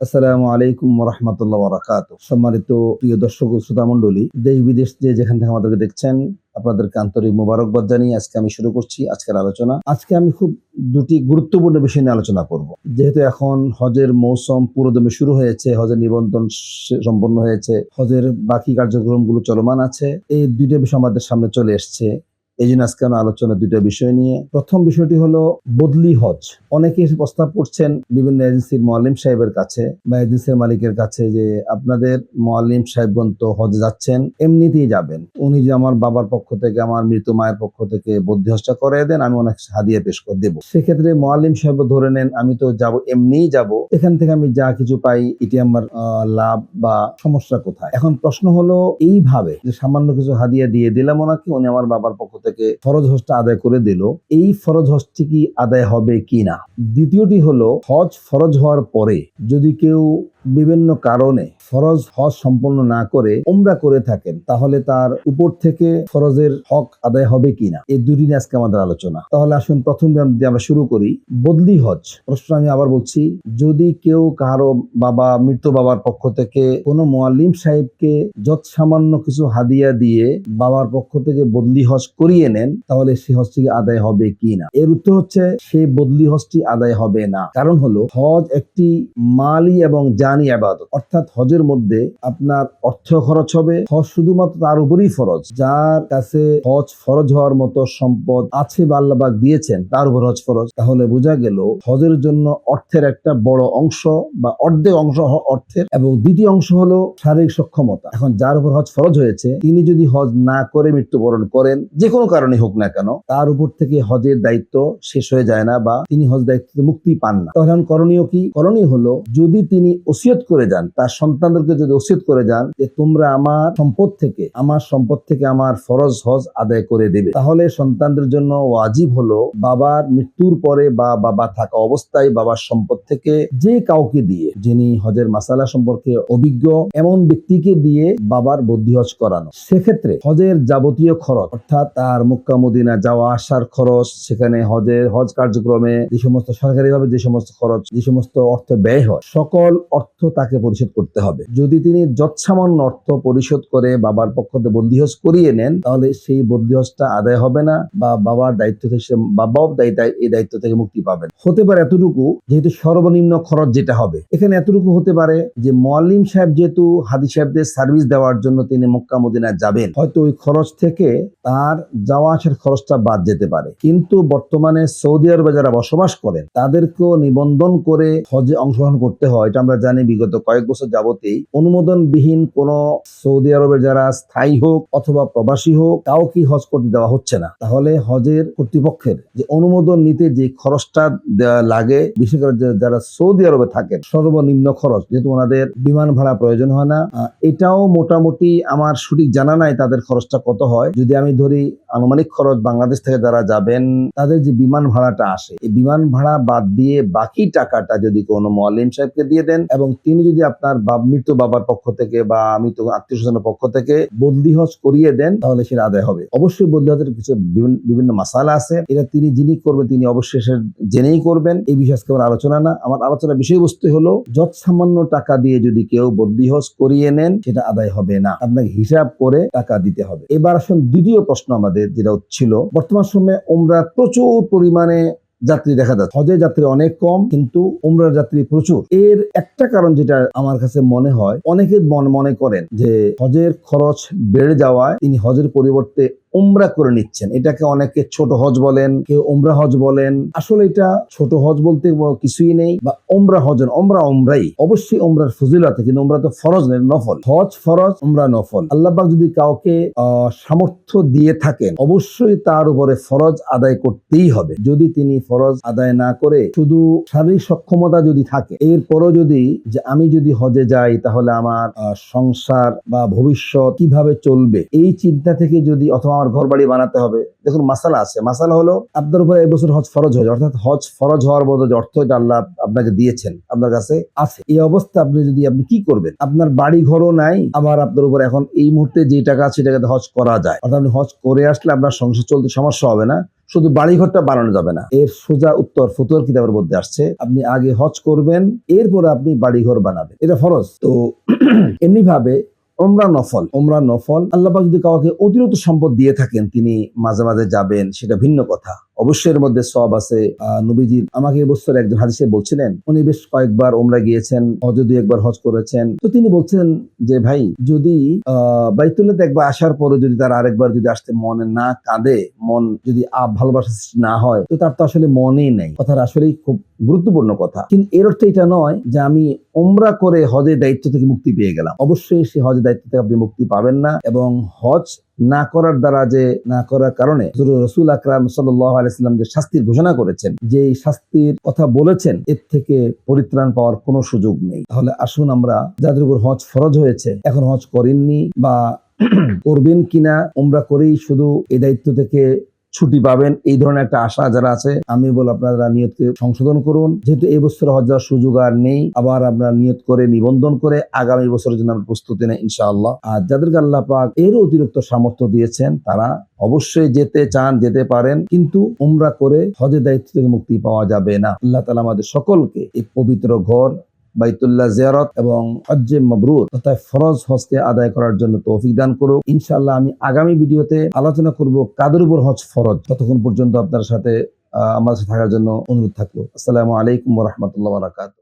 আসসালামু আলাইকুম রহমতুল্লাহ বরাকাত সম্মানিত প্রিয় দর্শক শ্রোতা মন্ডলী দেশ বিদেশ যে যেখান থেকে আমাদেরকে দেখছেন, আপনাদেরকে আন্তরিক মোবারকবাদ জানিয়ে আজকে আমি শুরু করছি আজকের আলোচনা। আজকে আমি খুব দুটি গুরুত্বপূর্ণ বিষয় নিয়ে আলোচনা করব। যেহেতু এখন হজের মৌসুম পুরোদমে শুরু হয়েছে, হজের নিবন্ধন সম্পন্ন হয়েছে, হজের বাকি কার্যক্রমগুলো চলমান আছে, এই দুইটা বিষয় আমাদের সামনে চলে এসছে। এই জন্য আজকে আলোচনা দুটো বিষয় নিয়ে। প্রথম বিষয়টি হলো বদলি হজ। অনেকে প্রস্তাব করছেন বিভিন্ন এজেন্সির সাহেবের কাছে বা এজেন্সির মালিকের কাছে যে আপনাদের সাহেবগণ তো যাচ্ছেন, এমনিতেই যাবেন। উনি যে আমার বাবার পক্ষ থেকে, আমার মৃত মায়ের পক্ষ থেকে বদ্ধি হজটা করে দেন, আমি অনেক হাদিয়া পেশ করে দেবো। সেক্ষেত্রে মোয়াল্লিম সাহেব ধরে নেন, আমি তো যাব, এমনিই যাব। এখান থেকে আমি যা কিছু পাই, এটি আমার লাভ বা সমস্যা কোথায়? এখন প্রশ্ন হলো, এইভাবে যে সামান্য কিছু হাদিয়া দিয়ে দিলাম ওনাকে, উনি আমার বাবার পক্ষ থেকে ফরজ হজটা আদায় করে দিল। এই ফরজ হজটি কি আদায় হবে কি না দ্বিতীয়টি হলো, হজ ফরজ হওয়ার পরে যদি কেউ বিভিন্ন কারণে ফরজ হজ সম্পন্ন না করে উমরা করে থাকেন, তাহলে তার উপর থেকে ফরজের হক আদায় হবে কিনা এই দুটি নিয়ে আজকে আমাদের আলোচনা। তাহলে আসুন প্রথম আমরা শুরু করি, বদলি হজ। প্রশ্ন আমি আবার বলছি, যদি কেউ কারও বাবা, মৃত বাবার পক্ষ থেকে কোনো মোয়াল্লিম সাহেবকে যত সামান্য কিছু হাদিয়া দিয়ে বাবার পক্ষ থেকে বদলি হজ করিয়ে নেন, তাহলে সেই হজটি আদায় হবে কি না? এর উত্তর হচ্ছে, সেই বদলি হজটি আদায় হবে না। কারণ হলো, হজ একটি মালি এবং জানি আবাদত। অর্থাৎ হজের মধ্যে আপনার অর্থ খরচ হবে হজ শুধুমাত্র তার উপরেই ফরজ। যার কাছে হজ ফরজ হওয়ার মতো সম্পদ আছে বা আল্লাহবাক দিয়েছেন, তার উপর হজ ফরজ। তাহলে বোঝা গেল হজের জন্য অর্থের একটা বড় অংশ বা অর্ধেক অংশ অর্থের এবং দ্বিতীয় অংশ হলো শারীরিক সক্ষমতা। এখন যার উপর হজ ফরজ হয়েছে, তিনি যদি হজ না করে মৃত্যুবরণ করেন, যে কোনো কারণে হোক না কেন, তার উপর থেকে হজের দায়িত্ব শেষ হয়ে যায় না বা তিনি হজ দায়িত্ব মুক্তি পান না। তখন করণীয় কি? করণীয় হলো, যদি তিনি ওসিয়ত করে যান, তার সন্তানদেরকে যদি ওসিয়ত করে যান যে তোমরা আমার সম্পদ থেকে, আমার সম্পদ থেকে আমার ফরজ হজ আদায় করে দেবে। তাহলে সন্তানদের জন্য ওয়াজিব হলো বাবার মৃত্যুর পরে বা বাবা থাকা অবস্থায় বাবার সম্পদ থেকে যে কাউকে দিয়ে, যিনি হজের মাসালা সম্পর্কে অভিজ্ঞ, এমন ব্যক্তিকে দিয়ে বাবার বুদ্ধি হজ করানো। সেক্ষেত্রে হজের যাবতীয় খরচ, অর্থাৎ তার মক্কা, মদিনা যাওয়া আসার খরচ, সেখানে হজের হজ কার্যক্রমে যে সমস্ত সরকারিভাবে যে সমস্ত খরচ, যে সমস্ত অর্থ ব্যয় হয়, সকল অর্থ তাকে পরিশোধ করতে হবে। যদি তিনি যৎসামান্য অর্থ পরিশোধ করে বাবার পক্ষ থেকে বন্দি হজ করিয়ে নেন, তাহলে সেই বন্দি হজটা আদায় হবে না বা বাবার দায়িত্ব থেকে সে বাবাও দায়িত্ব এই দায়িত্ব থেকে মুক্তি পাবেন হতে পারে এতটুকু, যেহেতু সর্বনিম্ন খরচ যেটা হবে। এখানে এতটুকু হতে পারে যে মোয়াল্লিম সাহেব যেহেতু হাদি সাহেবদের সার্ভিস দেওয়ার জন্য তিনি মক্কা মদিনা যাবেন, হয়তো ওই খরচ থেকে তার যাওয়া আসার খরচটা বাদ যেতে পারে। কিন্তু বর্তমানে সৌদি আরবে যারা বসবাস করেন, তাদেরকেও নিবন্ধন করে হজে অংশগ্রহণ করতে হয়। এটা আমরা জানি বিগত কয়েক বছর যাবতেই অনুমোদনবিহীন কোন সৌদি আরবের যারা স্থায়ী হোক অথবা প্রবাসী হোক, তাও কি হজ করতে দেওয়া হচ্ছে না? তাহলে হজের কর্তৃপক্ষের যে অনুমোদন নিতে যে খরচটা লাগে, বিশেষ করে যারা সৌদি আরবে থাকেন, সর্বনিম্ন খরচ, যেহেতু ওনাদের বিমান ভাড়া প্রয়োজন হয় না এটাও মোটামুটি আমার সঠিক জানা নাই তাদের খরচটা কত হয়। যদি আমি ধরি আনুমানিক খরচ বাংলাদেশ থেকে যারা যাবেন, তাদের যে বিমান ভাড়াটা আসে, এই বিমান ভাড়া বাদ দিয়ে বাকি টাকাটা যদি কোনো মোয়াল্লিম সাহেবকে দিয়ে দেন এবং তিনি যদি আপনার বাব মৃত বাবার পক্ষ থেকে বা মৃত আত্মীয় স্বজনের পক্ষ থেকে বদলি হজ করিয়ে দেন, তাহলে সেটা আদায় হবে। অবশ্যই বদলি হজের কিছু বিভিন্ন- মাসালা আছে। এটা তিনি যিনি করবেন, তিনি অবশ্যই জেনেই করবেন। এই বিষয়ে আজকে আমার আলোচনা না। আমার আলোচনার বিষয়বস্তু হলো যত সামান্য টাকা দিয়ে যদি কেউ বদলি হজ করিয়ে নেন, সেটা আদায় হবে না। আপনাকে হিসাব করে টাকা দিতে হবে। এবার আসুন দ্বিতীয় প্রশ্ন আমাদের, যেটা ছিল বর্তমান সময়ে ওমরা প্রচুর পরিমাণে যাত্রী দেখা যাচ্ছে। হজে যাত্রী অনেক কম, কিন্তু উমরার যাত্রী প্রচুর। এর একটা কারণ যেটা আমার কাছে মনে হয়, অনেকে মনে মনে করেন যে হজের খরচ বেড়ে যাওয়ায় তিনি হজের পরিবর্তে উমরা করে নিচ্ছেন। এটাকে অনেকে ছোট হজ বলেন কেউ উমরা হজ বলেন। আসলে এটা ছোট হজ বলতে কিছুই নেই বা উমরা হজ না, উমরা উমরাই। অবশ্যই উমরার ফজিল আছে কিন্তু উমরা তো ফরজ নেই নফল। হজ ফরজ উমরা নফল। আল্লাহবাক যদি কাউকে সামর্থ্য দিয়ে থাকেন অবশ্যই তার উপরে ফরজ আদায় করতেই হবে। যদি তিনি ফরজ আদায় না করে শুধু শারীরিক সক্ষমতা যদি থাকে এরপরও যদি যে আমি যদি হজে যাই তাহলে আমার সংসার বা ভবিষ্যৎ কীভাবে চলবে এই চিন্তা থেকে যদি অথবা আমার ঘর বাড়ি বানাতে হবে। দেখুন, মাসালা আছে। মাসালা হলো আপনার উপরে এই বছর হজ ফরজ হয়েছে। অর্থাৎ হজ ফরজ হওয়ার মতো অর্থ এটা আল্লাহ আপনাকে দিয়েছেন, আপনার কাছে আছে। এই অবস্থা আপনি যদি আপনি কি করবেন? আপনার বাড়ি ঘরও নাই, আবার আপনার উপর এখন এই মুহূর্তে যে টাকা আছে সেটাকে হজ করা যায়। অর্থাৎ আপনি হজ করে আসলে আপনার সংসার চলতে সমস্যা হবে না, শুধু বাড়িঘরটা বানানো যাবে না। এর সোজা উত্তর ফতুয়ার কিতাবের মধ্যে আসছে, আপনি আগে হজ করবেন, এরপরে আপনি বাড়িঘর বানাবেন। এটা ফরজ। তো এমনি ভাবে ওমরা নফল ওমরা নফল। আল্লাহ যদি কাউকে অতিরিক্ত সম্পদ দিয়ে থাকেন, তিনি মাঝে মাঝে যাবেন, সেটা ভিন্ন কথা। অবশ্যই এর মধ্যে সব আছে। আহ, নবীজির আমাকে এবছর একজন হাদিসে বলছিলেন উনি বেশ কয়েকবার ওমরা গিয়েছেন হজ দুই একবার হজ করেছেন। তো তিনি বলছেন যে ভাই যদি আহ বাইতুল্লাতে একবার আসার পরে যদি তার আরেকবার যদি আসতে মনে না কাঁদে মন যদি ভালোবাসা না হয় তো তার তো আসলে মনেই নেই। কথাটা আসলেই খুব গুরুত্বপূর্ণ কথা। কিন্তু এর অর্থ এটা নয় যে আমি ওমরা করে হজের দায়িত্ব থেকে মুক্তি পেয়ে গেলাম। অবশ্যই সেই হজের দায়িত্ব থেকে আপনি মুক্তি পাবেন না এবং হজ না করার দ্বারা যে, না করার কারণে রসুল আকরাম সাল্লাম যে শাস্তির ঘোষণা করেছেন যে শাস্তির কথা বলেছেন, এর থেকে পরিত্রাণ পাওয়ার কোনো সুযোগ নেই। তাহলে আসুন আমরা, যাদের উপর হজ ফরজ হয়েছে, এখন হজ করেননি বা করবেন কিনা, উমরা করেই শুধু এই দায়িত্ব থেকে ছুটি পাবেন। এই ধরনের একটা আশা যারা আছে, আমি বল আপনারা নিয়তকে সংশোধন করুন। যেহেতু এই বছর হজ যাওয়ার সুযোগ আর নেই, আবার আপনারা নিয়ত করে, নিবন্ধন করে আগামী বছরের জন্য আমরা প্রস্তুতি নেই, ইনশাআল্লাহ। আর যাদেরকে আল্লাহ পাক এর অতিরিক্ত সামর্থ্য দিয়েছেন, তারা অবশ্যই যেতে চান, যেতে পারেন। কিন্তু উমরা করে হজের দায়িত্ব থেকে মুক্তি পাওয়া যাবে না। আল্লাহ তালা আমাদের সকলকে এই পবিত্র ঘর বাইতুল্লাহ জিয়ারত এবং হজ্জে মবরুর তথা ফরজ হজকে আদায় করার জন্য তৌফিক দান করুক। ইনশাআল্লাহ আমি আগামী ভিডিওতে আলোচনা করব কাদের উপর হজ ফরজ। ততক্ষণ পর্যন্ত আপনার সাথে আমার সাথে থাকার জন্য অনুরোধ থাকল। আসসালামু আলাইকুম রহমতুল্লাহ বারাকাত